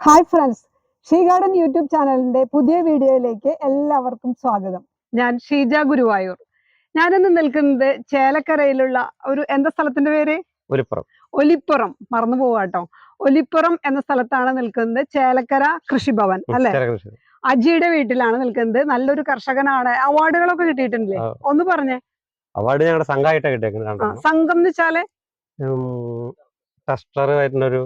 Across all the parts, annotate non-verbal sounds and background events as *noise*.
Hi friends she garden YouTube ചാനലിന്റെ പുതിയ വീഡിയോയിലേക്ക് എല്ലാവർക്കും സ്വാഗതം. ഞാൻ ഷീജ ഗുരുവായൂർ. ഞാനിന്ന് നിൽക്കുന്നത് ചേലക്കരയിലുള്ള ഒരു എന്താ സ്ഥലത്തിന്റെ പേര്? ഒലിപ്പുറം. ഒലിപ്പുറം. മറന്നു പോവാട്ടോ ഒലിപ്പുറം എന്ന സ്ഥലത്താണ് നിൽക്കുന്നത് ചേലക്കര കൃഷിഭവൻ അല്ലെ? അജിയുടെ വീട്ടിലാണ് നിൽക്കുന്നത്. നല്ലൊരു കർഷകനാണ്. അവാർഡുകളൊക്കെ കിട്ടിയിട്ടില്ലേ ആ. ഒന്ന് പറഞ്ഞേ. അവാർഡ് ഞങ്ങളുടെ സംഘമായിട്ടാണ് കിട്ടിയേക്കുന്നത്. സംഘം എന്ന് വെച്ചാൽ? ആയിട്ടുള്ളൊരു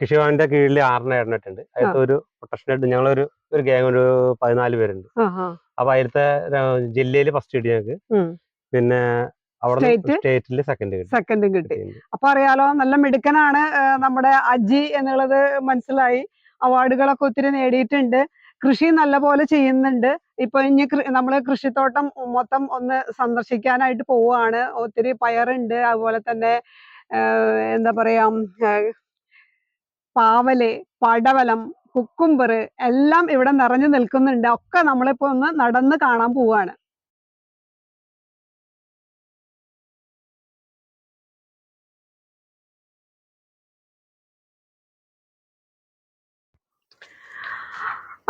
കൃഷിഭവന്റെ കീഴിൽ ആറിനെ ഇടണിട്ടുണ്ട്. അതിലത്തെ ഒരു പ്രൊട്ടക്ഷനായിട്ട് ഞങ്ങളൊരു ഒരു ഗ്യാങ് ഒരു പതിനാല് പേരുണ്ട്. അപ്പൊ അതിലത്തെ ജില്ലയിൽ ഫസ്റ്റ് കിട്ടി ഞങ്ങൾക്ക് പിന്നെ അവിടെ? സ്റ്റേറ്റിൽ സെക്കൻഡ് കിട്ടി. സെക്കൻഡും കിട്ടി. അപ്പൊ അറിയാലോ നല്ല മിടുക്കനാണ് നമ്മുടെ അജി എന്നുള്ളത് മനസ്സിലായി. അവാർഡുകളൊക്കെ ഒത്തിരി നേടിയിട്ടുണ്ട്. കൃഷി നല്ല പോലെ ചെയ്യുന്നുണ്ട്. ഇപ്പൊ ഇനി നമ്മൾ നമ്മൾ കൃഷിത്തോട്ടം മൊത്തം ഒന്ന് സന്ദർശിക്കാനായിട്ട് പോവുകയാണ് ഒത്തിരി പയറുണ്ട്. അതുപോലെ തന്നെ എന്താ പറയാ പാവൽ പടവലം കുക്കുംബർ എല്ലാം ഇവിടെ നിറഞ്ഞു നിൽക്കുന്നുണ്ട്. ഒക്കെ നമ്മളിപ്പോ ഒന്ന് നടന്ന് കാണാൻ പോവാണ്.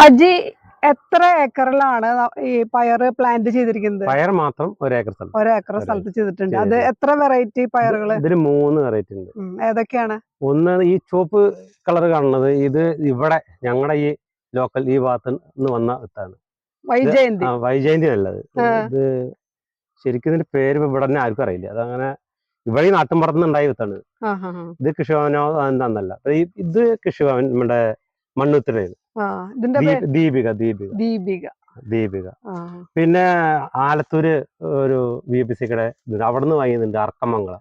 അജി എത്ര ഏക്കറിലാണ് ഈ പയർ പ്ലാന്റ് ചെയ്തിരിക്കുന്നത്? പയർ മാത്രം ഒരു ഏക്കർ സ്ഥലം. ഒരു ഏക്കർ സ്ഥലത്ത് ചെയ്തിട്ടുണ്ട്. അത് എത്ര വെറൈറ്റി പയറുകൾ ഇതിന് മൂന്ന് വെറൈറ്റി ഉണ്ട്. ഏതൊക്കെയാണ്? ഒന്ന് ഈ ചുവപ്പ് കളർ കാണുന്നത് ഇത് ഇവിടെ ഞങ്ങളുടെ ഈ ലോക്കൽ ഈ ഭാഗത്ത് നിന്ന് വന്ന ഇതാണ്. വൈജയന്തി. വൈജയന്തി നല്ലത് ഇത് ശരിക്കും ഇതിന്റെ പേര് ഇവിടെ തന്നെ ആർക്കും അറിയില്ല. അതങ്ങനെ ഇവിടെ ഈ നാട്ടിൻപുറത്ത് ഉണ്ടായ വിത്താണ്. ഇത് കൃഷിഭവനോ എന്താന്നല്ല. ഇത് കൃഷിഭവൻ നമ്മുടെ മണ്ണുത്തിരയാണ് ഇതിന്റെ ദീപിക ദീപിക. ദീപിക. ദീപിക. പിന്നെ ആലത്തൂര് ഒരു വി പി സി കടെ അവിടെ നിന്ന് വാങ്ങിയതുണ്ട് അർക്കമംഗള.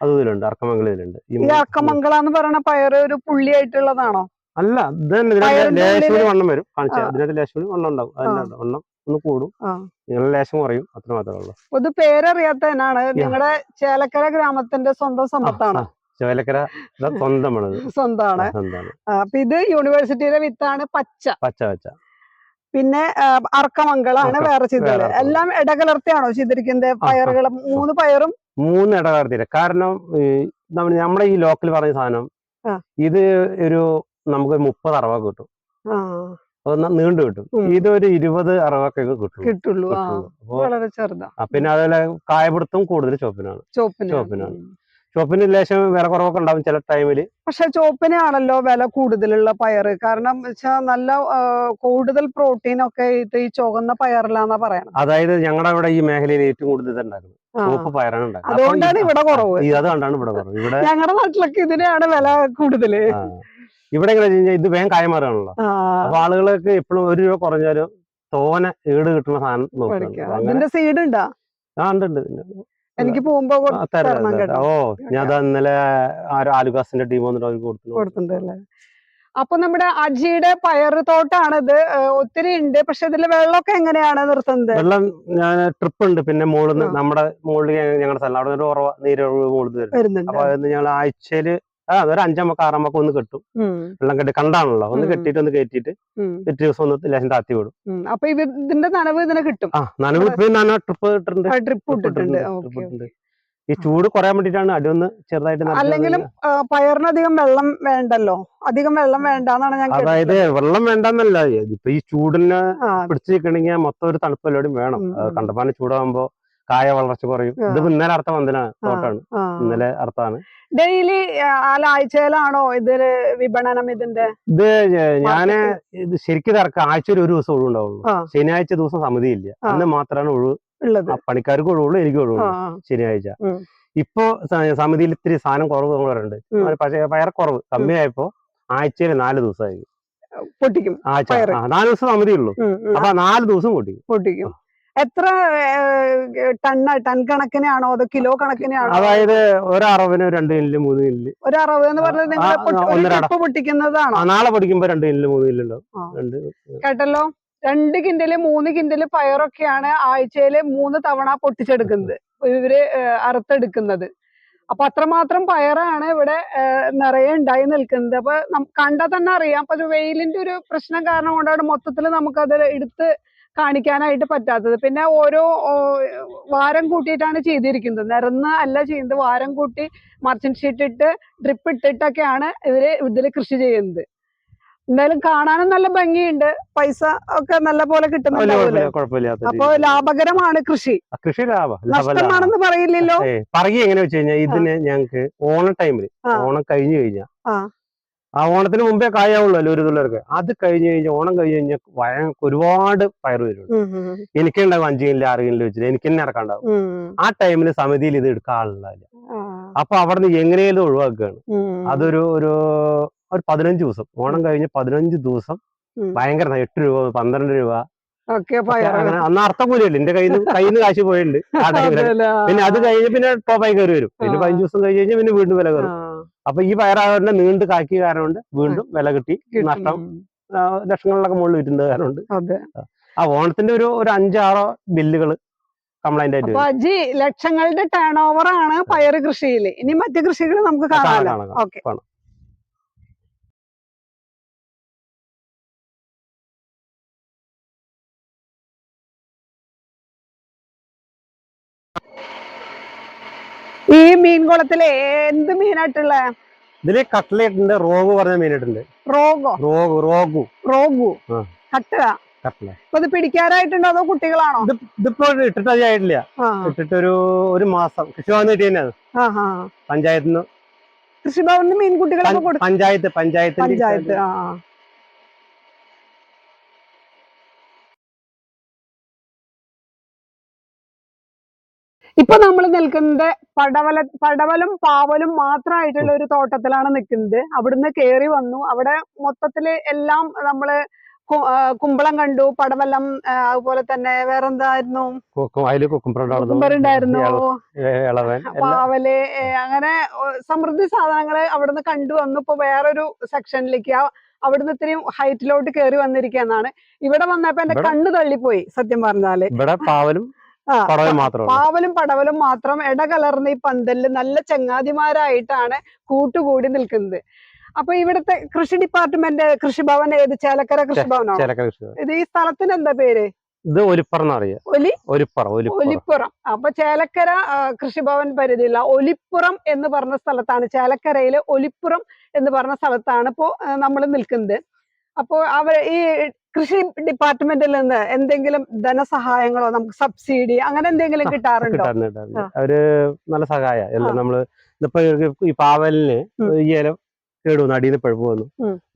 അത് ഇതിലുണ്ട് അർക്കമംഗലം ഇതിലുണ്ട് ഈ അർക്കമംഗള എന്ന് പറയുന്ന പയറ് ഒരു പുള്ളിയായിട്ടുള്ളതാണോ? അല്ല ഇത് വണ്ണം വരും. കാണിച്ച അതിനകത്ത് ലേശം വണ്ണം ഉണ്ടാവും. അതിന്റെ വണ്ണം ഒന്ന് കൂടും. നിങ്ങളുടെ ലേശം കുറയും അത്ര മാത്രമേ ഉള്ളൂ. ഇത് പേരറിയാത്തതിനാണ് നിങ്ങളുടെ ചേലക്കര ഗ്രാമത്തിന്റെ സ്വന്തം സമ്പത്താണ്? ചോലക്കര *laughs* സ്വന്തമാണ് സ്വന്തമാണ് അപ്പൊ ഇത് യൂണിവേഴ്സിറ്റിയിലെ വിത്താണ് പച്ച. പച്ച പച്ച. പിന്നെ അർക്കമംഗളാണ് അർക്കം, വേറെ ചെയ്തത്. എല്ലാം ഇടകലർത്തിയാണോ ചെയ്തിരിക്കുന്നത് പയറുകൾ മൂന്ന് പയറും? മൂന്ന് ഇടകലർത്തി കാരണം നമ്മുടെ ഈ ലോക്കൽ പറഞ്ഞ സാധനം. ഇത് ഒരു നമുക്ക് മുപ്പത് അറവ കിട്ടും. നീണ്ടു കിട്ടും. ഇത് ഇതൊരു ഇരുപത് അറവൊക്കെ കിട്ടും കിട്ടുള്ളൂ. വളരെ ചെറുതാണ് പിന്നെ അതുപോലെ കായപിടുത്തം കൂടുതൽ ചോപ്പിനാണ് ചോപ്പിന് ചോപ്പിനാണ്. ചുവപ്പിന് ലേശം വില കുറവൊക്കെ ഉണ്ടാവും ചില ടൈമിൽ പക്ഷെ ചുവപ്പിനാണല്ലോ വില കൂടുതലുള്ള പയറ്. കാരണം വെച്ചാൽ നല്ല കൂടുതൽ പ്രോട്ടീൻ ഒക്കെ ഇത് ഈ ചുവന്ന പയറിലാന്നാ പറയണത്. അതായത് ഞങ്ങളുടെ ഇവിടെ ഈ മേഖലയിൽ ഏറ്റവും കൂടുതൽ ഉണ്ടാക്കുന്നത് ചുവപ്പ് പയറാണ് ഉണ്ടാക്കുന്നത്. അതുകൊണ്ടാണ് ഇവിടെ കുറവ്. അത് കണ്ടാണ് ഇവിടെ കുറവ്. ഇവിടെ ഞങ്ങളുടെ നാട്ടിലൊക്കെ ഇതിനാണ് വില കൂടുതൽ ഇവിടെ എങ്ങനെ ഇത് വേഗം കായമാറാണല്ലോ. അപ്പൊ ആളുകൾക്ക് എപ്പോഴും ഒരു രൂപ കുറഞ്ഞാലും തോനെ ഈട് കിട്ടുന്ന സാധനം ഇതിന്റെ സീഡ് ഉണ്ടാ? ആ ഉണ്ട് ഉണ്ട്. എനിക്ക് പോകുമ്പോ ഓ ഞാൻ ഇന്നലെ ആലുകാസിന്റെ ടീം വന്നിട്ട് കൊടുത്തിട്ടുണ്ടല്ലേ അപ്പൊ നമ്മുടെ അജിയുടെ പയർ തോട്ടാണിത്. ഒത്തിരി ഉണ്ട്. പക്ഷെ ഇതിൽ വെള്ളമൊക്കെ എങ്ങനെയാണ് നിർത്തുന്നത്? വെള്ളം ഞാൻ ട്രിപ്പ് ഉണ്ട് പിന്നെ മുകളിൽ. നമ്മുടെ മുകളിൽ ഞങ്ങളുടെ സ്ഥലം. അവിടെ ഒരു ഉറവ നീരൊഴുവ് മുകളിൽ വരും വരുന്നുണ്ട്. അപ്പൊ ഞങ്ങൾ ആഴ്ചയിൽ ഒരു അഞ്ചമ്മക്ക് ആറമ്മക്ക് ഒന്ന് കെട്ടും. വെള്ളം കെട്ടി കണ്ടാണല്ലോ. ഒന്ന് കെട്ടിട്ട് ഒന്ന് കയറ്റിയിട്ട് ഉം, പിറ്റേ ദിവസം ഒന്ന് ലേശം താത്തി വിടും. അപ്പൊ ഇതിന്റെ നനവ് ഇതിനെ കിട്ടും. ആ നനവ് ഇപ്പൊ നന ട്രിപ്പ് ഇട്ടിട്ടുണ്ട്. ട്രിപ്പ് ഇട്ടിട്ടുണ്ട്. ഇട്ടിട്ടുണ്ട്, ട്രിപ്പ് ഇട്ടിട്ടുണ്ട്. ഈ ചൂട് കുറയാൻ വേണ്ടിട്ടാണ് അടി ഒന്ന് ചെറുതായിട്ട് അല്ലെങ്കിലും പയറിനധികം വെള്ളം വേണ്ടല്ലോ? അധികം വെള്ളം വേണ്ടെന്നാണ് ഞാൻ അതായത് വെള്ളം വേണ്ടെന്നല്ല. ഇപ്പൊ ഈ ചൂടിനെ പിടിച്ചു നിൽക്കണമെങ്കിൽ മൊത്തം ഒരു തണുപ്പ് എല്ലാവരും വേണം. കണ്ടപ്പാന ചൂടാകുമ്പോ കായ വളർച്ച കുറയും. ഇത് ഇന്നലെ അർത്ഥം വന്നതാണ് തോട്ടാണ്. ഇന്നലെ അർത്ഥമാണ് ഡെയിലി ആഴ്ചയിലാണോ ഇതിൽ വിപണനം ഇതിന്റെ? ഇത് ഞാൻ ഇത് ശരിക്കും ഇറക്കാം ആഴ്ച ഒരു ദിവസം ഒഴിവ് ഉണ്ടാവുള്ളൂ. ശനിയാഴ്ച ദിവസം സമിതിയില്ല. അന്ന് മാത്രമാണ് ഒഴിവ് പണിക്കാർക്ക് ഒഴിവുള്ളൂ എനിക്ക് ഒഴിവുള്ളൂ ശനിയാഴ്ച. ഇപ്പോ സമിതിയിൽ ഇത്തിരി സാധനം കുറവ് ഉം. പക്ഷേ പയർ കുറവ് കമ്മിയായപ്പോ ആഴ്ചയിൽ നാല് ദിവസമായി പൊട്ടിക്കും. നാല് ദിവസം സമിതി ഉള്ളൂ. ഉം, ഉം. അപ്പൊ നാല് ദിവസം പൊട്ടിക്കും. പൊട്ടിക്കും. എത്ര ടണ്ണ ടൺ കണക്കിനാണോ അതോ കിലോ കണക്കിനാണോ? അതായത് ഒരറവിന് രണ്ട് ഇല്ല് മൂന്ന് ഇല്ല്. ഒരു അറവ് എന്ന് പറഞ്ഞത് നിങ്ങൾ പൊട്ടിക്കുന്നതാണോ? നാളെ പൊടിക്കുമ്പോ രണ്ട് ഇല്ല് മൂന്ന് ഇല്ലുണ്ടാവും. രണ്ട് കേട്ടല്ലോ? രണ്ട് കിൻഡൽ മൂന്ന് കിൻഡൽ പയറൊക്കെയാണ് ആഴ്ചയിൽ മൂന്ന് തവണ പൊട്ടിച്ചെടുക്കുന്നത്. ഇവർ അറുത്തെടുക്കുന്നത്. അപ്പൊ അത്രമാത്രം പയറാണ് ഇവിടെ നിറയെ ഉണ്ടായി നിൽക്കുന്നത്. അപ്പൊ കണ്ടാൽ തന്നെ അറിയാം. അപ്പൊ വെയിലിന്റെ ഒരു പ്രശ്നം കാരണം കൊണ്ടാണ് മൊത്തത്തിൽ നമുക്കത് എടുത്ത് കാണിക്കാനായിട്ട് പറ്റാത്തത്. പിന്നെ ഓരോ വാരം കൂട്ടിയിട്ടാണ് ചെയ്തിരിക്കുന്നത്. നിരന്ന് അല്ല ചെയ്യുന്നത്. വാരം കൂട്ടി മർച്ചന്റ് ഷീറ്റ് ഇട്ട് ഡ്രിപ്പ് ഇട്ടിട്ടൊക്കെയാണ് ഇവർ ഇതിൽ കൃഷി ചെയ്യുന്നത്. എന്തായാലും കാണാനും നല്ല ഭംഗിയുണ്ട്. പൈസ ഒക്കെ നല്ല പോലെ കിട്ടുന്നുണ്ട് അപ്പൊ ലാഭകരമാണ് കൃഷി. കൃഷി നഷ്ടമാണെന്ന് പറയില്ലല്ലോ? പറയുക എങ്ങനെ വെച്ച് കഴിഞ്ഞാൽ ഇതിന് ഞങ്ങക്ക് ഓണ ടൈമിൽ ഓണം കഴിഞ്ഞു കഴിഞ്ഞാൽ ആ. ഓണത്തിന് മുമ്പേ കായാവുള്ളൂ ഒരു തുള്ളർക്ക് അത് കഴിഞ്ഞ് കഴിഞ്ഞ് ഓണം കഴിഞ്ഞ് കഴിഞ്ഞാൽ വയ ഒരുപാട് പയർ വരും എനിക്കുണ്ടാവും അഞ്ചു കിലോ ആറ് കിലോ വെച്ചിട്ട്. എനിക്ക് തന്നെ ഇറക്കാണ്ടാവും ആ ടൈമിൽ സമിതിയിൽ ഇത് ആ, അപ്പൊ അവിടുന്ന് എങ്ങനെയും ഒഴിവാക്കുകയാണ്. അതൊരു ഒരു ഒരു പതിനഞ്ച് ദിവസം. ഓണം കഴിഞ്ഞ് പതിനഞ്ച് ദിവസം. ഭയങ്കര എട്ട് രൂപ പന്ത്രണ്ട് രൂപ. അന്ന് അർത്ഥം പോലെയല്ല എന്റെ കയ്യിൽ നിന്ന് കയ്യിൽ നിന്ന് കാശ് പോയിട്ടുണ്ട്. *laughs* പിന്നെ അത് കഴിഞ്ഞ് പിന്നെ ടോപ്പായി കയറി വരും. പിന്നെ. പതിനഞ്ച് ദിവസം കഴിഞ്ഞ് കഴിഞ്ഞാൽ പിന്നെ വീണ്ടും വില കയറും. അപ്പൊ ഈ പയറാവരുടെ നീണ്ട് കാക്കിയ കാരണം കൊണ്ട് വീണ്ടും വില കിട്ടി. നഷ്ടം. ലക്ഷങ്ങളിലൊക്കെ മുകളിൽ വിറ്റുന്നത് കാരണം അതെ. ആ ഓണത്തിന്റെ ഒരു ഒരു അഞ്ചാറോ ബില്ലുകൾ കംപ്ലൈന്റ് ആയിട്ട് അജി ലക്ഷങ്ങളുടെ ടേൺ ഓവർ ആണ് പയർ കൃഷിയിൽ ഇനി മറ്റു കൃഷികൾ നമുക്ക് കാണാം, കാണാമല്ലോ കാണാം, കാണാം. ഓക്കെ ഈ മീൻകുളത്തിലെ എന്ത് മീനായിട്ടുള്ള? ഇതിൽ കട്ട്ലേറ്റ് ഉണ്ട് റോഗു പറഞ്ഞ മീനായിട്ടുണ്ട്. റോഗോ? റോഗു റോഗു. റോഗു. കട്ടുക അപ്പൊ ഇത് പിടിക്കാനായിട്ടുണ്ടോ അതോ കുട്ടികളാണോ? ഇതിപ്പോ ഇട്ടിട്ട് അധികമായിട്ടില്ല ഇട്ടിട്ട് ഒരു ഒരു മാസം. കൃഷിഭവൻ കിട്ടിയത് ആ പഞ്ചായത്തിന് കൃഷിഭവനിൽ മീൻകുട്ടികളൊക്കെ പഞ്ചായത്ത് പഞ്ചായത്ത് പഞ്ചായത്ത് ഇപ്പൊ നമ്മൾ നിൽക്കുന്നത് പടവല പടവലും പാവലും മാത്രമായിട്ടുള്ള ഒരു തോട്ടത്തിലാണ് നിൽക്കുന്നത്. അവിടുന്ന് കേറി വന്നു. അവിടെ മൊത്തത്തിൽ എല്ലാം നമ്മൾ കുമ്പളം കണ്ടു. പടവലം അതുപോലെ തന്നെ വേറെന്തായിരുന്നു? എല്ലാം. പാവൽ അങ്ങനെ സമൃദ്ധി സാധനങ്ങൾ അവിടുന്ന് കണ്ടു വന്നു. ഇപ്പൊ വേറൊരു സെക്ഷനിലേക്ക് അവിടുന്ന് ഇത്രയും ഹൈറ്റിലോട്ട് കയറി വന്നിരിക്കുകയെന്നാണ്. ഇവിടെ വന്നപ്പോ എന്റെ കണ്ണ് തള്ളിപ്പോയി സത്യം പറഞ്ഞാൽ. ഇവിടെ പാവലും പാവലും പടവലും മാത്രം ഇടകലർന്ന ഈ പന്തലിൽ നല്ല ചങ്ങാതിമാരായിട്ടാണ് കൂട്ടുകൂടി നിൽക്കുന്നത്. അപ്പൊ ഇവിടുത്തെ കൃഷി ഡിപ്പാർട്ട്മെന്റ് കൃഷിഭവൻ ഏത്? ചേലക്കര കൃഷിഭവനാണ്? ഇത് ഈ സ്ഥലത്തിന് എന്താ പേര്? ഇത് ഒലിപ്പുറം അപ്പൊ ചേലക്കര കൃഷിഭവൻ പരിധിയില്ല ഒലിപ്പുറം എന്ന് പറഞ്ഞ സ്ഥലത്താണ് ചേലക്കരയിലെ ഒലിപ്പുറം എന്ന് പറഞ്ഞ സ്ഥലത്താണ് ഇപ്പോ നമ്മൾ നിൽക്കുന്നത്. അപ്പോ അവർ ഈ കൃഷി ഡിപ്പാർട്ട്മെന്റിൽ നിന്ന് എന്തെങ്കിലും ധനസഹായങ്ങളോ നമുക്ക് സബ്സിഡി അങ്ങനെ എന്തെങ്കിലും കിട്ടാറുണ്ടോ? അവർ നല്ല സഹായ. നമ്മൾ ഇതിപ്പോ ഈ പാവലിന് ഈ ഇല കേടു വന്നു അടിയിൽ നിന്ന് പഴുപ്പ് വന്നു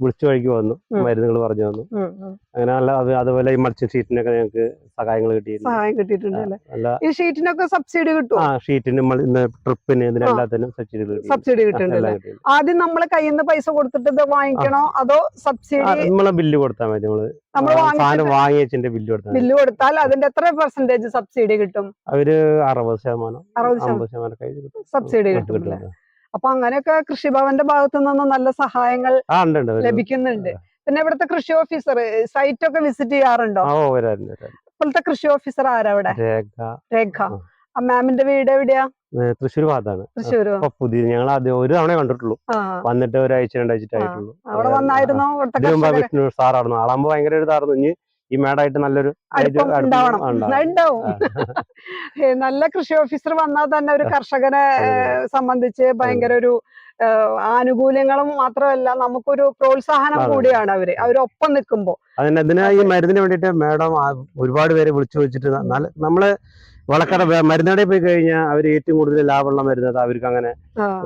വിളിച്ചു വഴിക്ക് വന്നു. മരുന്നുകൾ പറഞ്ഞു വന്നു. അങ്ങനെ നല്ല അത് അതുപോലെ ഈ മത്സ്യ ഷീറ്റിനൊക്കെ ഞങ്ങൾക്ക് സഹായങ്ങൾ കിട്ടിയിട്ടുണ്ട്. സഹായം കിട്ടിയിട്ടുണ്ട് ഈ ഷീറ്റിനൊക്കെ സബ്സിഡി ആ ഷീറ്റിന് ട്രിപ്പിന് ഇതിനെല്ലാത്തിനും സബ്സിഡി കിട്ടി. സബ്സിഡി കിട്ടുന്നുണ്ട് ആദ്യം നമ്മൾ കയ്യിൽ നിന്ന് പൈസ കൊടുത്തിട്ട് ഇത് വാങ്ങിക്കണോ അതോ സബ്സിഡി നമ്മളെ ബില്ല് കൊടുത്താൽ മതി. നമ്മൾ സാധനം വാങ്ങിയതിന്റെ ബില്ല് കൊടുത്താൽ ബില്ല് കൊടുത്താൽ അതിന്റെ എത്ര പെർസെന്റേജ് സബ്സിഡി കിട്ടും? അവർ അറുപത് ശതമാനം അറുപത് ശതമാനം. സബ്സിഡി കിട്ടും. അപ്പൊ അങ്ങനെയൊക്കെ കൃഷിഭവന്റെ ഭാഗത്തു നിന്ന് നല്ല സഹായങ്ങൾ ലഭിക്കുന്നുണ്ട്. പിന്നെ ഇവിടുത്തെ കൃഷി ഓഫീസർ സൈറ്റ് ഒക്കെ വിസിറ്റ് ചെയ്യാറുണ്ടോ. ഇപ്പോഴത്തെ കൃഷി ഓഫീസർ ആരാ അവിടെ രേഖ. ആ. മാമിന്റെ വീട് എവിടെയാ? തൃശ്ശൂർ ഭാഗത്താണ്. തൃശ്ശൂർ പുതിയ ഞങ്ങൾ ആദ്യം ഒരു തവണ കണ്ടിട്ടുള്ളൂ. വന്നിട്ട് ഒരാഴ്ച രണ്ടാഴ്ച ആയിട്ടുള്ളൂ. അവിടെ വന്നായിരുന്നോ? വിഷ്ണു സാറായിരുന്നു. ആളാകുമ്പോ ഭയങ്കര ഒരു ഇതായിരുന്നു. ഇനി ഈ മേടായിട്ട് നല്ലൊരു ഉണ്ടാവണം. ഉണ്ടാവും. നല്ല കൃഷി ഓഫീസർ വന്നാൽ തന്നെ ഒരു കർഷകനെ സംബന്ധിച്ച് ഭയങ്കര ഒരു ആനുകൂല്യങ്ങളും മാത്രമല്ല നമുക്കൊരു പ്രോത്സാഹനം കൂടിയാണ് അവർ. അവരൊപ്പം നിൽക്കുമ്പോ അതിന് ഇതിന് ഈ മരുന്നിന് വേണ്ടിയിട്ട് മേഡം ഒരുപാട് പേരെ വിളിച്ചു വെച്ചിട്ട് നമ്മൾ വളക്കട മരുന്നടയിൽ പോയി കഴിഞ്ഞാൽ അവർ ഏറ്റവും കൂടുതൽ ലാഭമുള്ള മരുന്ന് അത് അവർക്ക് അങ്ങനെ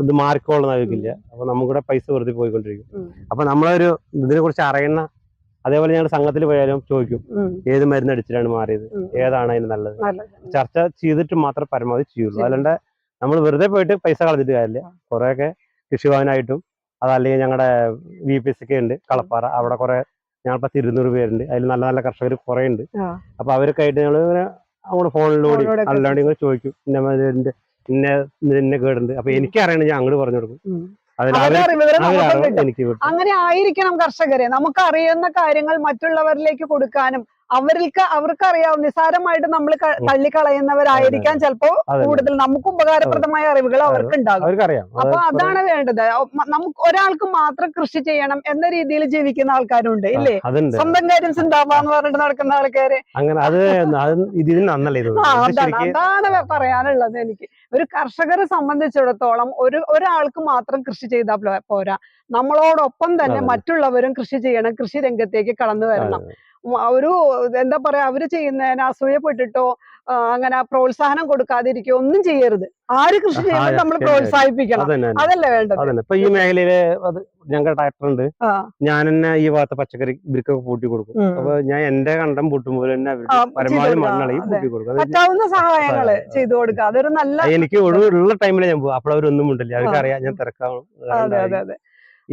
ഇത് മാർക്കോളുന്ന അവർക്കില്ല അപ്പൊ നമുക്കിവിടെ പൈസ വെറുതെ പോയിക്കൊണ്ടിരിക്കും. അപ്പൊ നമ്മളൊരു ഇതിനെ കുറിച്ച് അറിയുന്ന അതേപോലെ ഞങ്ങൾ സംഘത്തിൽ പോയാലും ചോദിക്കും ഏത് മരുന്ന് അടിച്ചിട്ടാണ് മാറിയത് ഏതാണ് അതിന് നല്ലത്. ചർച്ച ചെയ്തിട്ട് മാത്രം പരമാവധി ചെയ്യുള്ളൂ. അല്ലാണ്ട് നമ്മൾ വെറുതെ പോയിട്ട് പൈസ കളഞ്ഞിട്ട് കാര്യമില്ല. കുറേയൊക്കെ കൃഷിഭവനായിട്ടും അതല്ലെങ്കിൽ ഞങ്ങളുടെ വി പി എസ് ഒക്കെ ഉണ്ട് കളപ്പാറ. അവിടെ കുറെ ഞങ്ങളിപ്പോ ഇരുന്നൂറ് പേരുണ്ട്. അതിൽ നല്ല നല്ല കർഷകർ കുറെ ഉണ്ട്. അപ്പൊ അവരൊക്കെ ആയിട്ട് ഞങ്ങൾ ഇങ്ങനെ അങ്ങോട്ട് ഫോണിലൂടെ അല്ലാണ്ട് ഇങ്ങനെ ചോദിക്കും ഇന്ന ഇന്ന ഇന്ന കേടുണ്ട്. അപ്പൊ. എനിക്ക് അറിയണമെങ്കിൽ ഞാൻ അങ്ങോട്ട് പറഞ്ഞു കൊടുക്കും. അങ്ങനെ ആയിരിക്കണം കർഷകരെ. നമുക്ക് അറിയുന്ന കാര്യങ്ങൾ മറ്റുള്ളവരിലേക്ക് കൊടുക്കാനും അവർക്ക് അവർക്ക് അറിയാവുന്ന നിസ്സാരമായിട്ട് നമ്മൾ തള്ളിക്കളയുന്നവരായിരിക്കാം ചിലപ്പോ കൂടുതൽ നമുക്ക് ഉപകാരപ്രദമായ അറിവുകൾ അവർക്ക് ഉണ്ടാകും അപ്പൊ അതാണ് വേണ്ടത്. നമുക്ക് ഒരാൾക്ക് മാത്രം കൃഷി ചെയ്യണം എന്ന രീതിയിൽ ജീവിക്കുന്ന ആൾക്കാരുണ്ട് ഇല്ലേ? സ്വന്തം കാര്യം ചിന്താവാന്ന് പറഞ്ഞിട്ട് നടക്കുന്ന ആൾക്കാര്. അങ്ങനെ അത് അതാണ് അതാണ് പറയാനുള്ളത് എനിക്ക്. ഒരു കർഷകരെ സംബന്ധിച്ചിടത്തോളം ഒരു ഒരാൾക്ക് മാത്രം കൃഷി ചെയ്താൽ പോരാ. നമ്മളോടൊപ്പം തന്നെ മറ്റുള്ളവരും കൃഷി ചെയ്യണം കൃഷി രംഗത്തേക്ക് കടന്നു വരണം. ഒരു എന്താ പറയാ അവർ ചെയ്യുന്നതിന് അസൂയപ്പെട്ടിട്ടോ അങ്ങനെ പ്രോത്സാഹനം കൊടുക്കാതിരിക്കോ ഒന്നും ചെയ്യരുത്. ആര് കൃഷി ചെയ്യുന്നത് നമ്മൾ പ്രോത്സാഹിപ്പിക്കണം. അതല്ലേ വേണ്ടത്? ഇപ്പൊ ഈ മേഖലയിൽ അത് ഡയറക്ടർ ഉണ്ട്. ഞാൻ തന്നെ ഈ ഭാഗത്ത് പച്ചക്കറി ഇവർക്കൊക്കെ പൂട്ടി കൊടുക്കും. അപ്പൊ ഞാൻ എന്റെ കണ്ടം പൂട്ടുമ്പോൾ തന്നെ പരമാവധി. പൂട്ടി കൊടുക്കും. പറ്റാവുന്ന സഹായങ്ങൾ ചെയ്തു കൊടുക്കുക അതൊരു നല്ല എനിക്ക് ഒഴിവുള്ള ടൈമിൽ ഞാൻ പോകും അപ്പോൾ അവരൊന്നും ഉണ്ടല്ലേ അവർക്ക് അറിയാം ഞാൻ തിരക്കാണ് അതെ അതെ അതെ.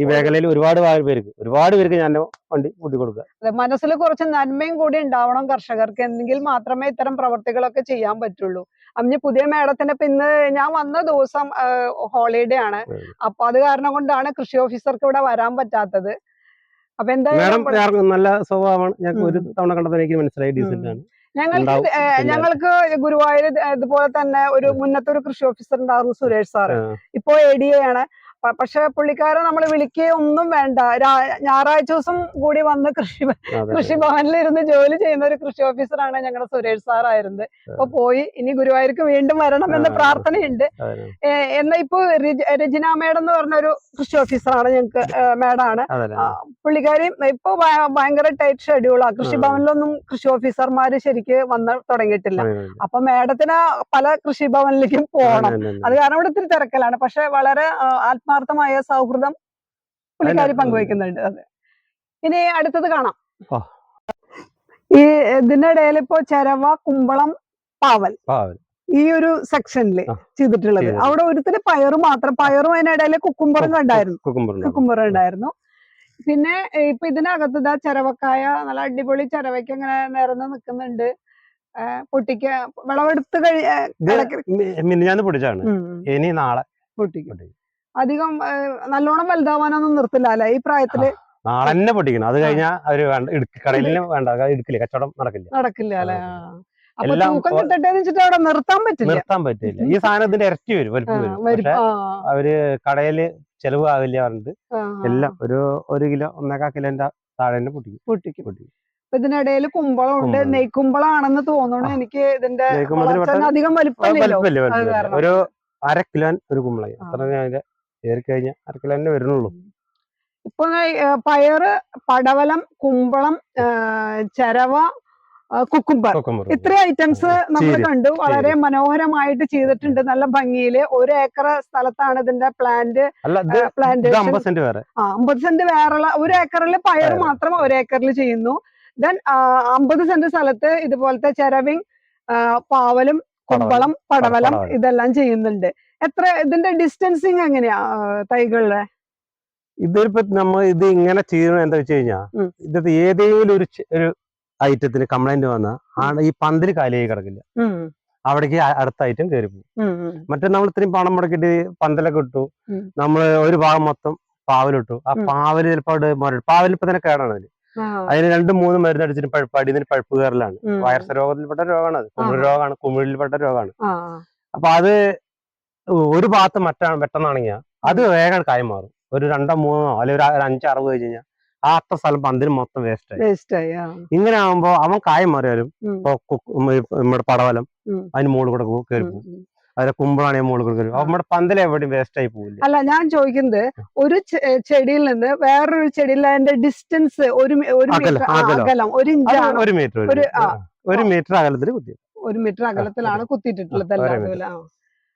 ഈ മേഖലയിൽ ഒരുപാട് പേർക്ക് ഒരുപാട് പേർക്ക് ഞാൻ വണ്ടി കൂട്ടി കൊടുക്കുക. മനസ്സിൽ കുറച്ച് നന്മയും കൂടി ഉണ്ടാവണം കർഷകർക്ക് എന്നെങ്കിൽ മാത്രമേ ഇത്തരം പ്രവർത്തികളൊക്കെ ചെയ്യാൻ പറ്റുള്ളൂ. അമ്മ പുതിയ മേഡത്തിന് ഇപ്പൊ ഇന്ന് ഞാൻ വന്ന ദിവസം ഹോളിഡേ ആണ്. അപ്പൊ അത് കാരണം കൊണ്ടാണ് കൃഷി ഓഫീസർക്ക് ഇവിടെ വരാൻ പറ്റാത്തത്. അപ്പൊ എന്തായാലും നല്ല സ്വഭാവമാണ്. ഞങ്ങൾക്ക് ഒരു തവണ കണ്ടപ്പോൾ എനിക്ക് മനസ്സിലായി ഡീസന്റ് ആണ്. ഞങ്ങൾക്ക് ഞങ്ങൾക്ക് ഗുരുവായൂർ ഇതുപോലെ തന്നെ ഒരു മുന്നത്തെ ഒരു കൃഷി ഓഫീസർ ഉണ്ടായിരുന്നു സുരേഷ് സാറ്. ഇപ്പോ എ ഡി എ ആണ്. പക്ഷെ പുള്ളിക്കാരെ നമ്മൾ വിളിക്കുകയോ ഒന്നും വേണ്ട. ഞായറാഴ്ച ദിവസം കൂടി വന്ന് കൃഷി. കൃഷിഭവനിൽ ഇരുന്ന് ജോലി ചെയ്യുന്ന ഒരു കൃഷി ഓഫീസറാണ് ഞങ്ങളുടെ സുരേഷ് സാർ സാറായിരുന്നത് അപ്പൊ പോയി ഇനി ഗുരുവായൂർക്ക് വീണ്ടും വരണം എന്ന പ്രാർത്ഥനയുണ്ട്. എന്നാ ഇപ്പൊ രജിന മേഡം എന്ന് പറഞ്ഞ ഒരു കൃഷി ഓഫീസറാണ് ഞങ്ങൾക്ക് മേഡാണ്. പുള്ളിക്കാരി ഇപ്പൊ ഭയ- ഭയങ്കര ടൈറ്റ് ഷെഡ്യൂളാ. കൃഷിഭവനിലൊന്നും കൃഷി ഓഫീസർമാര് ശരിക്ക് വന്ന് തുടങ്ങിയിട്ടില്ല. അപ്പൊ മേഡത്തിന് പല കൃഷിഭവനിലേക്കും പോകണം അത് കാരണം ഇവിടെ ഇത്തിരി തിരക്കലാണ്. പക്ഷെ വളരെ ആ, ആത്മാർത്ഥമായ സൗഹൃദം പുള്ളിക്കാരി പങ്കുവയ്ക്കുന്നുണ്ട്. അതെ. ഇനി അടുത്തത് കാണാം. ഈ ഇതിന്റെ ഇടയിൽ ഇപ്പോ ചെരവ കുമ്പളം പാവൽ ഈ ഒരു സെക്ഷനിൽ ചെയ്തിട്ടുള്ളത്. അവിടെ ഒരുത്തിന് പയറ് മാത്രം പയറും അതിനിടയിൽ കുക്കുംബറും കണ്ടായിരുന്നു കുക്കുംബറും ഉണ്ടായിരുന്നു. പിന്നെ ഇപ്പൊ ഇതിനകത്ത് ഇതാ ചെരവക്കായ നല്ല അടിപൊളി ചെരവയ്ക്ക് ഇങ്ങനെ നിരന്ന് നിൽക്കുന്നുണ്ട്. പൊട്ടിക്ക വിളവെടുത്ത് കഴി ഏ, മിനിഞ്ഞാന്ന് പൊടിച്ചാണ് ഇനി നാളെ പൊട്ടിക്കും. അധികം നല്ലോണം വലുതാവാനൊന്നും നിർത്തില്ല അല്ലെ? ഈ പ്രായത്തിൽ നാളെ തന്നെ പൊട്ടിക്കണം. അത് കഴിഞ്ഞാൽ അവർ വേണ്ട വേണ്ട എടുക്കില്ല കച്ചവടം നടക്കില്ല. നടക്കില്ല അല്ലെ. അപ്പൊ തൂക്കം കിട്ടട്ടെ വെച്ചിട്ട് അവിടെ നിർത്താൻ പറ്റില്ല? നിർത്താൻ പറ്റില്ല. ഈ സാധനത്തിന്റെ ഇരട്ടി വരും വലിപ്പം വരും. അവർ കടയിൽ ചെലവ് ആവില്ല പറഞ്ഞിട്ട് എല്ലാം ഒരു ഒരു കിലോ ഒന്നേക്കാ കിലോന്റെ താഴെ തന്നെ പൊട്ടിക്കും. പൊട്ടിക്കും. പൊട്ടിക്കും. ഇതിനിടയിൽ കുമ്പളം ഉണ്ട് കുമ്പളം. നെയ്ക്കുമ്പളാണെന്ന് തോന്നുന്നു. എനിക്ക് ഇതിന്റെ അധികം വലുപ്പമില്ല. ഒരു അര കിലോ ഒരു കുമ്പളം അത്ര അതിന്റെ ഏറി കഴിഞ്ഞാൽ അര കിലോ തന്നെ വരുന്നുള്ളൂ. ഇപ്പൊ പയറ് പടവലം കുമ്പളം ചരവ കുക്കുംബർ. ഇത്രയും ഐറ്റംസ് നമ്മൾ കണ്ടു. വളരെ മനോഹരമായിട്ട് ചെയ്തിട്ടുണ്ട്. നല്ല ഭംഗിയിൽ. ഒരു ഏക്കർ സ്ഥലത്താണ് ഇതിന്റെ പ്ലാന്റ് പ്ലാന്റ് അമ്പത് സെന്റ് വേറെ. ആ അമ്പത് സെന്റ് വേറെയുള്ള ഒരു ഏക്കറിൽ പയർ മാത്രം ഒരു ഏക്കറിൽ ചെയ്യുന്നു. ദെൻ അമ്പത് സെന്റ് സ്ഥലത്ത് ഇതുപോലത്തെ ചെരവിങ് പാവലും കുമ്പളം പടവലം. ഇതെല്ലാം ചെയ്യുന്നുണ്ട്. എത്ര ഇതിന്റെ ഡിസ്റ്റൻസിങ് എങ്ങനെയാ തൈകളുടെ? ഇതിപ്പോ നമ്മൾ ഇത് ഇങ്ങനെ ചെയ്യുന്നത് എന്താ വെച്ച് കഴിഞ്ഞാ ഉം. ഏതെങ്കിലും ഒരു ഒരു ഐറ്റത്തിന് കംപ്ലൈന്റ് വന്നാൽ ആണ് ഈ പന്തിൽ കാലിയായി കിടക്കില്ല. അവിടേക്ക് അടുത്ത ഐറ്റം കയറി പോകും. മറ്റേ നമ്മൾ ഇത്രയും പണം മുടക്കിട്ട് പന്തലൊക്കെ ഇട്ടു നമ്മൾ നമ്മൾ ഒരു ഭാഗം മൊത്തം പാവലിട്ടു. ആ. പാവൽ ചിലപ്പോൾ അവിടെ മുരട് പാവലിൽ ഇപ്പൊ തന്നെ കേടാണ് അതിന് അതിന് രണ്ടും മൂന്നും മരുന്ന് അടിച്ചിട്ട് പഴുപ്പ് അടിയിൽ പഴുപ്പ് കയറലാണ്. വൈറസ് രോഗത്തിൽപ്പെട്ട രോഗമാണ്. അത് കുമിഴ് രോഗമാണ്. കുമിഴിൽപ്പെട്ട രോഗമാണ്. അപ്പൊ അത് ഒരു ഭാഗത്ത് മറ്റാ വെട്ടെന്നാണെങ്കിൽ അത് വേഗം കായം മാറും. ഒരു രണ്ടോ മൂന്നോ അല്ലെങ്കിൽ ഒരു അഞ്ചോ അറുപത് കഴിഞ്ഞ് കഴിഞ്ഞാൽ ആ അത്ര സ്ഥലം പന്തിന് മൊത്തം വേസ്റ്റ് ആയി. വേസ്റ്റ് ആയി ഇങ്ങനെ ആവുമ്പോ അവൻ കായം മാറിയാലും കു- നമ്മുടെ പടവലം. അതിന് മുകളിൽ കൂടെ കയറി പോകും. അതിലെ കുമ്പളാണെങ്കിൽ മുകളിൽ കൂടെ കയറി നമ്മുടെ പന്തൽ എവിടെയും വേസ്റ്റ് ആയി പോകില്ല അല്ല ഞാൻ ചോദിക്കുന്നത് ഒരു ചെടിയിൽ നിന്ന് വേറൊരു ചെടിയിൽ അതിന്റെ ഡിസ്റ്റൻസ് ഒരു ഒരു അകലം, ഒരു ഇഞ്ച് ഒരു മീറ്റർ ഒരു ഒരു മീറ്റർ അകലത്തിൽ കുത്തി ഒരു മീറ്റർ അകലത്തിലാണ് കുത്തിയിട്ടുള്ളത്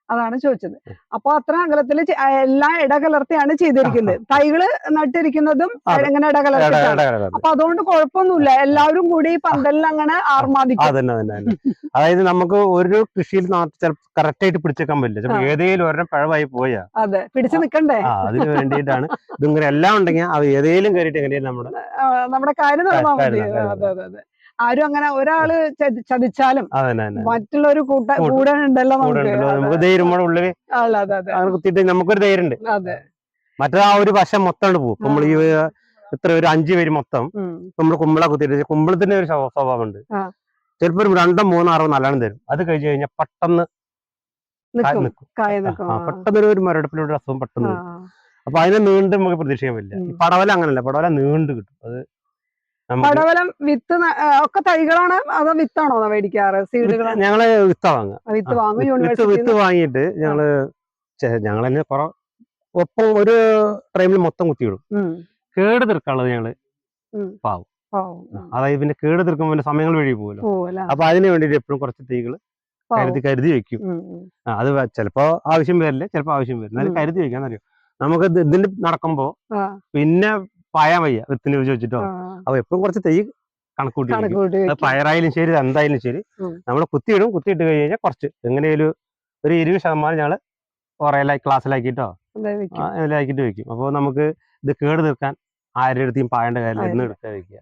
അതാണ് ചോദിച്ചത്. അപ്പൊ അത്ര അകലത്തിൽ എല്ലാ ഇടകലർത്തിയാണ് ചെയ്തിരിക്കുന്നത്. തൈകൾ നട്ടിരിക്കുന്നതും ഇങ്ങനെ ഇടകലർത്തി ഇടകലർത്തിയാണ് അപ്പൊ അതുകൊണ്ട് കുഴപ്പമൊന്നുമില്ല. എല്ലാവരും കൂടി ഈ പന്തലിൽ അങ്ങനെ ആർമാദിക്കും. അതന്നെ അതായത് നമുക്ക് ഒരു കൃഷിയിൽ കറക്റ്റ് ആയിട്ട് പിടിച്ചേക്കാൻ പറ്റില്ല. ചിലപ്പോൾ ഏതെങ്കിലും ഒരെണ്ണം പഴവായി പോയാ. അതെ. പിടിച്ചു നിക്കണ്ടേ? അതിന് വേണ്ടിയിട്ടാണ്. ഇതിങ്ങനെ എല്ലാം ഉണ്ടെങ്കിൽ അത് ഏതെങ്കിലും കയറിയിട്ട് എങ്ങനെയാണ് നമ്മുടെ നമ്മുടെ കാര്യം നടന്നാൽ മതി. അതെ അതെ അതെ. ആരും അങ്ങനെ ഒരാൾ ചതി- ചതിച്ചാലും മറ്റുള്ളൊരു കൂട്ട കൂടെ ഉണ്ടല്ലോ നമുക്ക് ധൈര്യം ഉള്ളിൽ അതെ അങ്ങനെ കുത്തിയിട്ട് നമുക്കൊരു ധൈര്യം ഉണ്ട് അതെ. മറ്റേ ആ ഒരു വശം മൊത്തം പോകും നമ്മൾ ഈ ഇത്ര ഒരു അഞ്ചു പേര് മൊത്തം. നമ്മൾ കുമ്പള കുത്തിയിട്ട് കുമ്പളത്തിന്റെ ഒരു സ്വഭാവം ഉണ്ട്. ചിലപ്പോ ഒരു രണ്ടോ മൂന്നോ ആറോ നല്ലോണം തരും. അത് കഴിച്ചു കഴിഞ്ഞാൽ പെട്ടെന്ന്. പെട്ടെന്ന് ഒരു മരടപ്പിലൂടെ അസുഖം പെട്ടെന്ന് അപ്പൊ അതിനെ നീണ്ട് നമുക്ക് പ്രതീക്ഷിക്കാൻ പറ്റില്ല. പടവല അങ്ങനല്ല. പടവല നീണ്ട് കിട്ടും. അത് പടവലം വിത്ത് ഒക്കെ തൈകളാണ് അതോ വിത്താണോ മേടിക്കാറ്? സീഡുകളാണ് ഞങ്ങൾ വിത്ത വാങ്ങുക. വിത്ത് വാങ്ങും വിത്ത് വാങ്ങിയിട്ട് ഞങ്ങൾ ഞങ്ങൾ തന്നെ കുറെ ഒപ്പം ഒരു ടൈമിൽ മൊത്തം കുത്തിയിടും. കേട് തീർക്കാനുള്ളത് ഞങ്ങൾ പാവും. അതായത് പിന്നെ കേട് തീർക്കുമ്പോൾ പിന്നെ സമയങ്ങൾ വഴി പോകുമല്ലോ അപ്പൊ അതിന് വേണ്ടിയിട്ട് എപ്പോഴും കുറച്ച് തൈകൾ കരുതി കരുതി വെക്കും. അത് ചിലപ്പോ ആവശ്യം വരില്ല ചിലപ്പോ ആവശ്യം വരില്ല. കരുതി വെക്കാൻ കരുതി വെക്കാന്നറിയോ? നമുക്ക് ഇതിന്റെ നടക്കുമ്പോ പിന്നെ പായാൻ വയ്യ. വിത്തിന് വെച്ചിട്ടോ അപ്പൊ എപ്പോഴും കുറച്ച് തൈ കണക്കൂട്ടി അത്. പയറായാലും ശരി എന്തായാലും ശരി. നമ്മൾ നമ്മൾ കുത്തിയിടും. കുത്തിയിട്ട് കഴിഞ്ഞ് കഴിഞ്ഞാൽ കുറച്ച്. എങ്ങനെയൊരു ഒരു ഇരുപത് ശതമാനം ഞങ്ങൾ കുറേലായി ക്ലാസ്സിലാക്കിയിട്ടോ? അതെ, വെക്കും. ഇതിലാക്കിയിട്ട് വെക്കും. അപ്പോൾ നമുക്ക് ഇത് കേട് തീർക്കാൻ ആരുടെ അടുത്തും പായേണ്ട കാര്യമില്ല. ഇന്ന് എടുക്കാൻ വെക്കുക.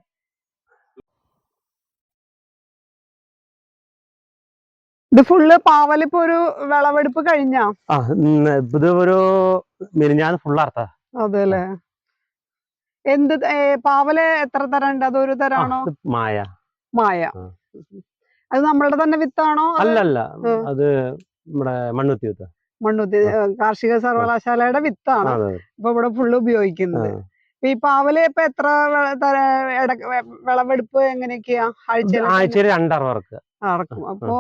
ഇത് ഫുള്ള് പാവലിപ്പോ ഒരു വിളവെടുപ്പ് കഴിഞ്ഞാ? ഇത് ഒരു മിനിഞ്ഞാന്ന് ഫുള്ള് അർത്ഥ അതെല്ലേ? എന്ത് പാവലെ എത്ര തരം ഉണ്ട് അതൊരു തരാണോ? മായ. മായ. അത് നമ്മളുടെ തന്നെ വിത്താണോ? അല്ലല്ല. അത് നമ്മുടെ മണ്ണുത്തി വിത്ത്. മണ്ണുത്തി കാർഷിക സർവകലാശാലയുടെ വിത്താണ്. ഇപ്പൊ ഇവിടെ ഫുള്ള് ഉപയോഗിക്കുന്നത്. ഈ പാവൽ ഇപ്പൊ എത്ര വിളവെടുപ്പ് എങ്ങനെയൊക്കെയാ? ആഴ്ച ആഴ്ചയിൽ രണ്ടറവ് ഇറക്കുക നടക്കും അപ്പൊ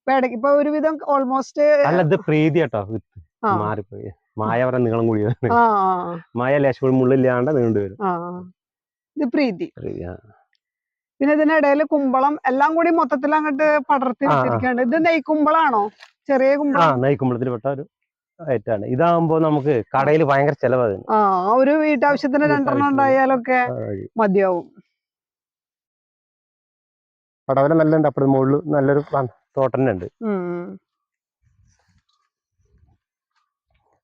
ഇപ്പൊ ഇടയ്ക്ക് ഇപ്പൊ ഒരുവിധം ഓൾമോസ്റ്റ് അല്ല ഇത് പ്രീതി കേട്ടോ വിത്ത് മാറിപ്പോയി. മായ പറഞ്ഞ നീളം കൂടി വരും. ആ മായ ലേശം മുള്ളില്ലാണ്ട് നീണ്ടു വരും. ഇത് പ്രീതി. പിന്നെ ഇതിനിടയിൽ കുമ്പളം എല്ലാം കൂടി മൊത്തത്തിൽ അങ്ങോട്ട് പടർത്തി. വെച്ചിരിക്കുകയാണ് ഇത് നെയ്ക്കുമ്പളാണോ? ചെറിയ ആ നെയ്ക്കുമ്പളത്തിൽ പെട്ട ഒരു ഐറ്റാണ്. ഇതാകുമ്പോ നമുക്ക് കടയിൽ ഭയങ്കര ചെലവാണ് ആ ഒരു വീട്ടാവശ്യത്തിന് രണ്ടെണ്ണം. ഉണ്ടായാലൊക്കെ മതിയാവും. പടവല നല്ല ഉണ്ട് അപ്പുറം മുകളിൽ നല്ലൊരു തോട്ടന്നെ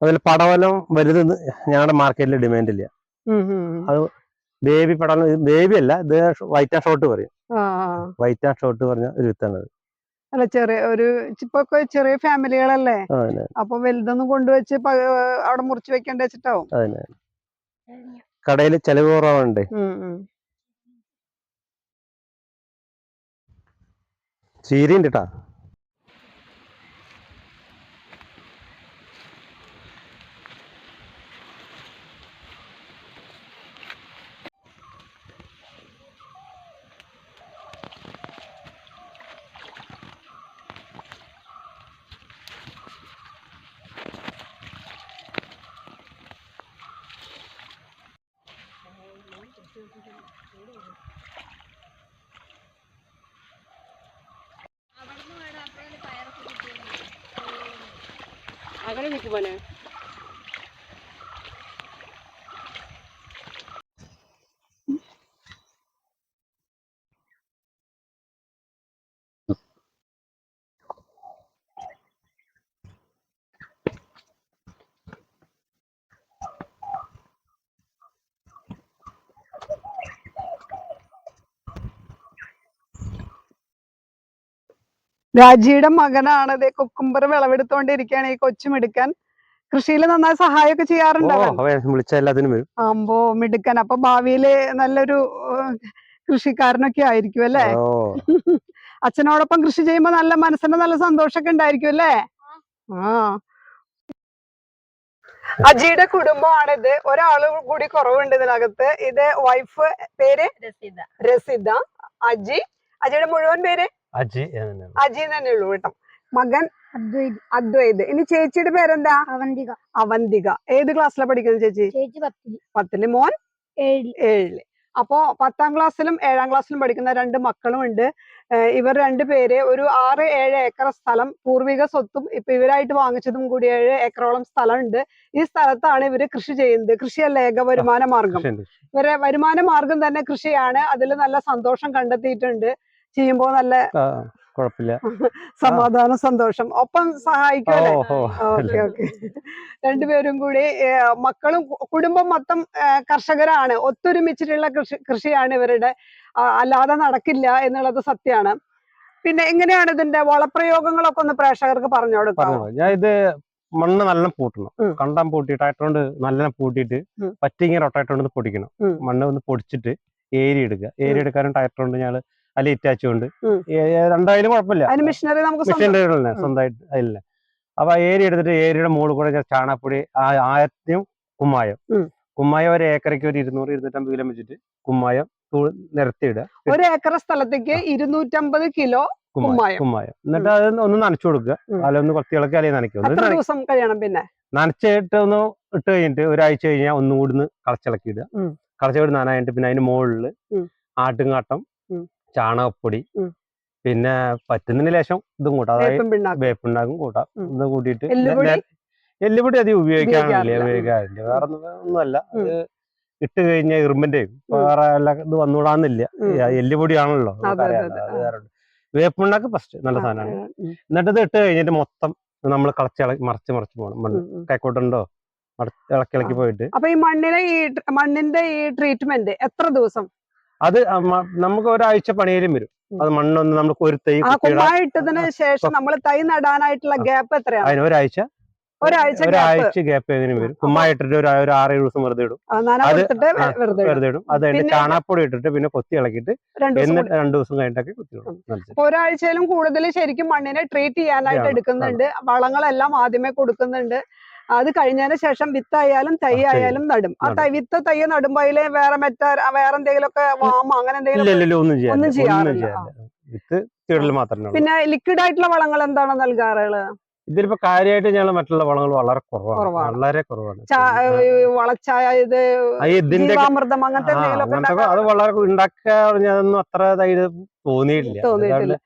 അതുപോലെ പടവലം വലുത് ഞങ്ങളുടെ മാർക്കറ്റിൽ ഡിമാൻഡ് ഇല്ല ഉം. ബേബി പടവലം ബേബി അല്ല ഇത് വൈറ്റ് ആൻഡ് ഷോട്ട് പറയും. വൈറ്റ് ആൻഡ് ഷോട്ട് പറഞ്ഞ ഒരു വിത്താണത് അത്. അല്ല ചെറിയ ഒരു ഇപ്പൊ ചെറിയ ഫാമിലികളല്ലേ അപ്പൊ വലുതൊന്നും കൊണ്ടുവച്ച് അവിടെ മുറിച്ച് വെക്കേണ്ട വെച്ചിട്ടാവും കടയിൽ ചെലവ് കുറവുണ്ട്. ചീരയുണ്ട് കേട്ടാ രാജിയുടെ മകനാണ് അതെ കുക്കുംബർ വിളവെടുത്തോണ്ടിരിക്കുകയാണ് ഈ കൊച്ചു മിടുക്കൻ. കൃഷിയിൽ നന്നായി സഹായമൊക്കെ ഓ ചെയ്യാറുണ്ട് അമ്പോ മിടുക്കൻ. അപ്പൊ ഭാവിയിൽ നല്ലൊരു കൃഷിക്കാരനൊക്കെ ആയിരിക്കും അല്ലേ? അച്ഛനോടൊപ്പം കൃഷി ചെയ്യുമ്പോ നല്ല മനസ്സിന് നല്ല സന്തോഷമൊക്കെ ഉണ്ടായിരിക്കും അല്ലേ? ആ. അജിയുടെ കുടുംബമാണിത് ഒരാൾ കൂടി കുറവുണ്ട് ഇതിനകത്ത്. ഇത് വൈഫ് പേര് രസിത. രസിത. അജി. അജിയുടെ മുഴുവൻ പേര്? അജി. അജി തന്നെ ഉള്ളൂ കേട്ടോ. മകൻ അദ്വൈത്. ഇനി ചേച്ചിയുടെ പേരെന്താ? അവന്തിക. അവന്തിക. ഏത് ക്ലാസ്സിലാണ് പഠിക്കുന്നത് ചേച്ചി? ചേച്ചി പത്തിൽ. പത്തിൽ. മോൻ? ഏഴിൽ. അപ്പോ പത്താം ക്ലാസ്സിലും ഏഴാം ക്ലാസ്സിലും പഠിക്കുന്ന രണ്ട് മക്കളും ഉണ്ട് ഇവർ രണ്ടുപേര് ഒരു ആറ് ഏഴ് ഏക്കർ സ്ഥലം പൂർവിക സ്വത്തും ഇപ്പൊ ഇവരായിട്ട് വാങ്ങിച്ചതും കൂടി ഏഴ് ഏക്കറോളം സ്ഥലമുണ്ട്. ഈ സ്ഥലത്താണ് ഇവർ കൃഷി ചെയ്യുന്നത്. കൃഷിയല്ല ഏക വരുമാന മാർഗം. ഇവരെ വരുമാന മാർഗം തന്നെ കൃഷിയാണ്. അതിൽ നല്ല സന്തോഷം കണ്ടെത്തിയിട്ടുണ്ട്. ചെയ്യുമ്പോൾ നല്ല കുഴപ്പമില്ല *laughs* സമാധാന സന്തോഷം. ഒപ്പം ഓ ഓക്കെ ഓക്കെ. രണ്ടുപേരും കൂടി മക്കളും കുടുംബം മൊത്തം കർഷകരാണ്. ഒത്തൊരുമിച്ചിട്ടുള്ള കൃഷി കൃഷിയാണ് ഇവരുടെ അല്ലാതെ നടക്കില്ല എന്നുള്ളത് സത്യമാണ് പിന്നെ എങ്ങനെയാണ് ഇതിന്റെ വളപ്രയോഗങ്ങളൊക്കെ ഒന്ന് പ്രേക്ഷകർക്ക് പറഞ്ഞു കൊടുക്കാം. ഞാൻ ഇത് മണ്ണ് നല്ല പൂട്ടണം. കണ്ടം പൂട്ടി ട്രാക്ടർ കൊണ്ട് നല്ല പൂട്ടിയിട്ട്. പറ്റിങ്ങനെ റൊട്ടേറ്റർ പൊടിക്കണം. മണ്ണ് ഒന്ന് പൊടിച്ചിട്ട് ഏരി എടുക്കുക ഏരി എടുക്കാനും ട്രാക്ടർ കൊണ്ട് ഞങ്ങൾ അല്ല ഇറ്റാച്ച് ഉണ്ട്. രണ്ടായാലും കുഴപ്പമില്ല. മെഷീനറി നമുക്ക്. സ്വന്തമായിട്ട് അതില്ല അപ്പൊ ആ ഏരി എടുത്തിട്ട് ഏരിയുടെ മുകളിൽ കൂടെ ചാണാപ്പൊടി ചാണകപ്പൊടി ആ ആയത്യം കുമ്മായം. കുമ്മായം ഒരു ഏക്കറയ്ക്ക് ഒരു ഇരുന്നൂറ് ഇരുന്നൂറ്റമ്പത് കിലോ വെച്ചിട്ട് കുമ്മായം നിരത്തിയിടുക. ഒരു ഏക്കർ സ്ഥലത്തേക്ക് ഇരുന്നൂറ്റമ്പത് കിലോ കുമ്മായം കുമ്മായം. എന്നിട്ട് അത് ഒന്ന് നനച്ചു കൊടുക്കുക. അല്ലെ അല്ല ഒന്ന് കൊത്തി ഇളക്കി അല്ലെങ്കിൽ നനയ്ക്കുക ദിവസം കഴിയണം പിന്നെ? നനച്ചിട്ട് ഒന്ന് ഇട്ട് കഴിഞ്ഞിട്ട് ഒരാഴ്ച കഴിഞ്ഞാൽ ഒന്നും കൂടി കളച്ചിളക്കി ഇടുക. കളച്ചിട്ട് നനായിട്ട് പിന്നെ അതിന് മുകളിൽ ആട്ടും ആട്ടുംകാട്ടം. ചാണകപ്പൊടി പിന്നെ പറ്റുന്നതിന് ശേഷം ഇതും കൂട്ടാം. അതായത് വേപ്പുണ്ടാക്കും കൂട്ടാം. ഇത് കൂട്ടിയിട്ട് എല്ലുപൊടി? അധികം ഉപയോഗിക്കാറില്ല. ഉപയോഗിക്കാറില്ല. വേറെ ഒന്നുമല്ല. അത് ഇട്ട് കഴിഞ്ഞാൽ ഇറുമ്പിന്റെയും വേറെ എല്ലാ ഇത് വന്നുകൂടാന്നില്ല. എല്ലുപൊടിയാണല്ലോ. വേപ്പുണ്ടാക്ക് ഫസ്റ്റ് നല്ല സാധനമാണ്. എന്നിട്ട് ഇത് ഇട്ട് കഴിഞ്ഞിട്ട് മൊത്തം നമ്മൾ കളച്ച് ഇളക്കി മറിച്ച് മറിച്ച് പോകണം മണ്ണ്. കൈക്കോട്ടുണ്ടോ? ഇളക്കി ഇളക്കി പോയിട്ട്. അപ്പൊ ഈ മണ്ണിലെ ഈ മണ്ണിന്റെ ഈ ട്രീറ്റ്മെന്റ് എത്ര ദിവസം? അത് നമുക്ക് ഒരാഴ്ച പണിയിലും വരും. അത് മണ്ണൊന്ന് നമ്മൾ ഒരു തൈ ഇട്ടതിന് ശേഷം നമ്മൾ തൈ നടാനായിട്ടുള്ള ഗ്യാപ്പ് എത്രയാണ്? അതിന് ഒരാഴ്ച. ഒരാഴ്ച. ഒരാഴ്ച ഗ്യാപ്പ് എങ്ങനെയും വരും. കുമ്മായിട്ടിട്ട് ഒരു ഒരു ആറേഴ് ദിവസം വെറുതെ ഇടും. അത് വെറുതെ ഇടും. അത് കഴിഞ്ഞ് ചാണാപ്പൊടി ഇട്ടിട്ട് പിന്നെ കൊത്തി ഇളക്കിയിട്ട് ദിവസം എന്നിട്ട് രണ്ടു ദിവസം കഴിഞ്ഞിട്ടൊക്കെ കുത്തി ഇടും. ഒരാഴ്ചയിലും കൂടുതൽ ശരിക്കും മണ്ണിനെ ട്രീറ്റ് ചെയ്യാനായിട്ട്. എടുക്കുന്നുണ്ട്. വളങ്ങളെല്ലാം ആദ്യമേ കൊടുക്കുന്നുണ്ട്. അത് കഴിഞ്ഞതിന് ശേഷം വിത്തായാലും തൈ ആയാലും നടും. ആ തൈ വിത്ത് തൈ നടുമ്പോ അതിലെ വേറെ മറ്റേ വേറെ എന്തെങ്കിലും ഒക്കെ വാമോ അങ്ങനെ എന്തെങ്കിലും ഒന്നും ചെയ്യാറില്ല. പിന്നെ ലിക്വിഡ് ആയിട്ടുള്ള വളങ്ങൾ എന്താണ് നൽകാറുള്ളത്? ഇതിലിപ്പോ കാര്യമായിട്ട് ഞങ്ങൾ മറ്റുള്ള വളങ്ങൾ വളരെ കുറവാണ്. വളരെ കുറവാണ്. വളച്ചായ ഇത് ഇതിന്റെ അങ്ങനത്തെ അത് വളരെ ഉണ്ടാക്കുക പറഞ്ഞതൊന്നും അത്ര ഇതായിട്ട് തോന്നിയിട്ടില്ല. തോന്നിയിട്ടില്ല.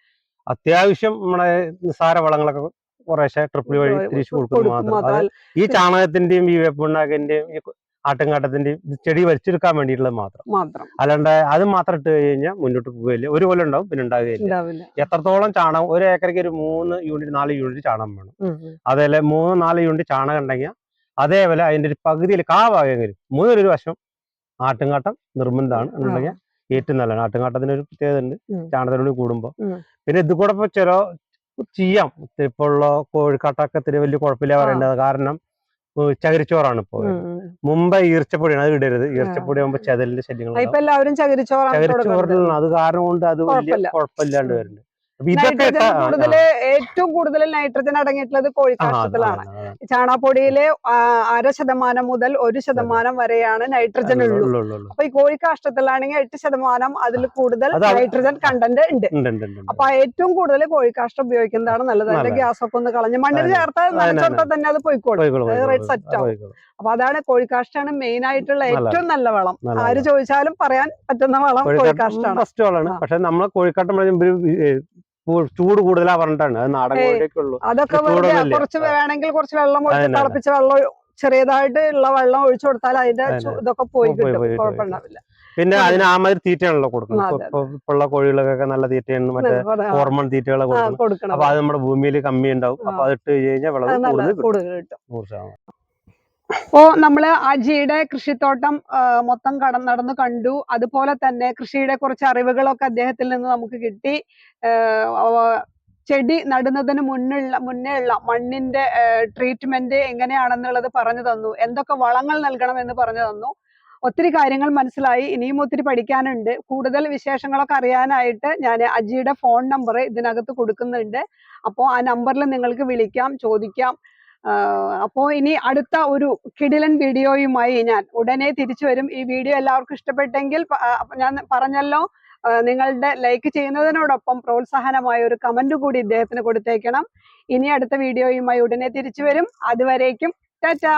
അത്യാവശ്യം നമ്മുടെ നിസാര വളങ്ങളൊക്കെ കുറേശ്ശെ ട്രിപ്പിൾ വഴി തിരിച്ചു കൊടുക്കുന്നു മാത്രം. ഈ ചാണകത്തിന്റെയും ഈ വേപ്പുണ്ടാക്കിന്റെയും ഈ ആട്ടുംകാട്ടത്തിന്റെയും ചെടി വലിച്ചെടുക്കാൻ വേണ്ടിയിട്ടുള്ളത് മാത്രം. മാത്രം. അല്ലാണ്ട് അത് മാത്രം ഇട്ട് കഴിഞ്ഞാൽ മുന്നോട്ട് പോകില്ല ഒരു കൊല്ലം ഉണ്ടാവും പിന്നെ ഉണ്ടാകുകയില്ല എത്രത്തോളം ചാണകം ഒരു ഏക്കറയ്ക്ക് ഒരു മൂന്ന് യൂണിറ്റ് നാല് യൂണിറ്റ് ചാണകം വേണം. അതേപോലെ മൂന്ന് നാല് യൂണിറ്റ് ചാണകം ഉണ്ടെങ്കിൽ അതേപോലെ അതിന്റെ ഒരു പകുതിയിൽ കാ ഭാഗമെങ്കിലും മൂന്നിലൊരു വശം ആട്ടുംകാട്ടം നിർബന്ധമാണ് ഉണ്ടെങ്കിൽ ഏറ്റവും നല്ലതാണ്. ആട്ടുംകാട്ടത്തിന് ഒരു പ്രത്യേകത ഉണ്ട്. ചാണകത്തിനോട് കൂടുമ്പോൾ. പിന്നെ ഇത് കൂടെ ചില ചെയ്യാം. ഇപ്പൊ ഉള്ള കോഴിക്കാട്ടൊക്കെ ഇത്തിരി വലിയ കുഴപ്പമില്ല പറയേണ്ടത്. കാരണം ചകിരിച്ചോറാണ് ഇപ്പോ. മുമ്പ് ഈർച്ചപ്പൊടിയാണ് അത് ഇടരുത്. ഈർച്ചപ്പൊടി ആകുമ്പോ ചെതലിന്റെ ശല്യങ്ങൾ എല്ലാവരും. ചകിരിച്ചോറിൽ അത് കാരണം കൊണ്ട് അത് വലിയ കുഴപ്പമില്ല. കുഴപ്പമില്ലാണ്ട് വരുന്നുണ്ട് കൂടുതൽ ഏറ്റവും കൂടുതൽ നൈട്രജൻ അടങ്ങിയിട്ടുള്ളത് കോഴിക്കാഷ്ടത്തിലാണ്. ചാണാപ്പൊടിയിലെ അര ശതമാനം മുതൽ ഒരു ശതമാനം വരെയാണ് നൈട്രജൻ ഉള്ളത് ഉള്ളൂ. അപ്പൊ ഈ കോഴിക്കാഷ്ടത്തിലാണെങ്കിൽ എട്ട് ശതമാനം അതിൽ കൂടുതൽ നൈട്രജൻ കണ്ടന്റ് ഉണ്ട്. അപ്പൊ ഏറ്റവും കൂടുതൽ കോഴിക്കാഷ്ടം ഉപയോഗിക്കുന്നതാണ് നല്ലത്. അതിന്റെ ഗ്യാസ് ഒക്കെ ഒന്ന് കളഞ്ഞ് മണ്ണിൽ ചേർത്താൽ ചേർത്ത് നനച്ചോർത്താൽ തന്നെ അത് പോയിക്കോളും. സെറ്റ് ആവും. അപ്പൊ അതാണ് കോഴിക്കാഷ്ടാണ് മെയിൻ ആയിട്ടുള്ള ഏറ്റവും നല്ല വളം. ആര് ചോദിച്ചാലും പറയാൻ പറ്റുന്ന വളം കോഴിക്കാഷ്ടാണ് ഫസ്റ്റ് വളമാണ്. പക്ഷെ നമ്മളെ കോഴിക്കാട്ടം ചൂട് കൂടുതലാ പറഞ്ഞിട്ടാണ്. അത് നാടൻ ഏയ്. കോഴിയൊക്കെ ഉള്ളൂ അതൊക്കെ. കുറച്ച് വേണമെങ്കിൽ കുറച്ച് വെള്ളം ഒഴിച്ച് തിളപ്പിച്ച വെള്ളം ചെറിയതായിട്ട് ഉള്ള വെള്ളം ഒഴിച്ചു കൊടുത്താൽ അതിന്റെ ഇതൊക്കെ പോയി കിട്ടും. കുഴപ്പമുണ്ടാവില്ല. പിന്നെ അതെ. അതിന് ആ മാതിരി തീറ്റയാണല്ലോ കൊടുക്കുന്നത്. ഇപ്പൊ- ഉള്ള കോഴികൾക്കൊക്കെ നല്ല തീറ്റയാണ്. മറ്റേ ഹോർമൺ തീറ്റകളെ കൊടുക്കുന്നത്. അപ്പൊ അത് നമ്മുടെ ഭൂമിയിൽ കമ്മി ഉണ്ടാവും. അപ്പൊ അത് ഇട്ട് കഴിഞ്ഞാൽ വിളവ് കൂടുതൽ കിട്ടും. അപ്പോ നമ്മൾ അജിയുടെ കൃഷിത്തോട്ടം മൊത്തം കട നടന്നു കണ്ടു. അതുപോലെ തന്നെ കൃഷിയുടെ കുറച്ച് അറിവുകളൊക്കെ അദ്ദേഹത്തിൽ നിന്ന് നമുക്ക് കിട്ടി. ചെടി നടുന്നതിന് മുന്നുള്ള മുന്നേ ഉള്ള മണ്ണിന്റെ ട്രീറ്റ്മെന്റ് എങ്ങനെയാണെന്നുള്ളത് പറഞ്ഞു തന്നു. എന്തൊക്കെ വളങ്ങൾ നൽകണം എന്ന് പറഞ്ഞു തന്നു. ഒത്തിരി കാര്യങ്ങൾ മനസ്സിലായി. ഇനിയും ഒത്തിരി പഠിക്കാനുണ്ട്. കൂടുതൽ വിശേഷങ്ങളൊക്കെ അറിയാനായിട്ട് ഞാൻ അജിയുടെ ഫോൺ നമ്പർ ഇതിനകത്ത് കൊടുക്കുന്നുണ്ട്. അപ്പോൾ ആ നമ്പറിൽ നിങ്ങൾക്ക് വിളിക്കാം ചോദിക്കാം. അപ്പോൾ ഇനി അടുത്ത ഒരു കിടിലൻ വീഡിയോയുമായി ഞാൻ ഉടനെ തിരിച്ചു വരും. ഈ വീഡിയോ എല്ലാവർക്കും ഇഷ്ടപ്പെട്ടെങ്കിൽ ഞാൻ പറഞ്ഞല്ലോ നിങ്ങളുടെ ലൈക്ക് ചെയ്യുന്നതിനോടൊപ്പം പ്രോത്സാഹനമായ ഒരു കമന്റ് കൂടി ഇദ്ദേഹത്തിന് കൊടുത്തേക്കണം. ഇനി അടുത്ത വീഡിയോയുമായി ഉടനെ തിരിച്ചു വരും. അതുവരേക്കും ടാറ്റാ!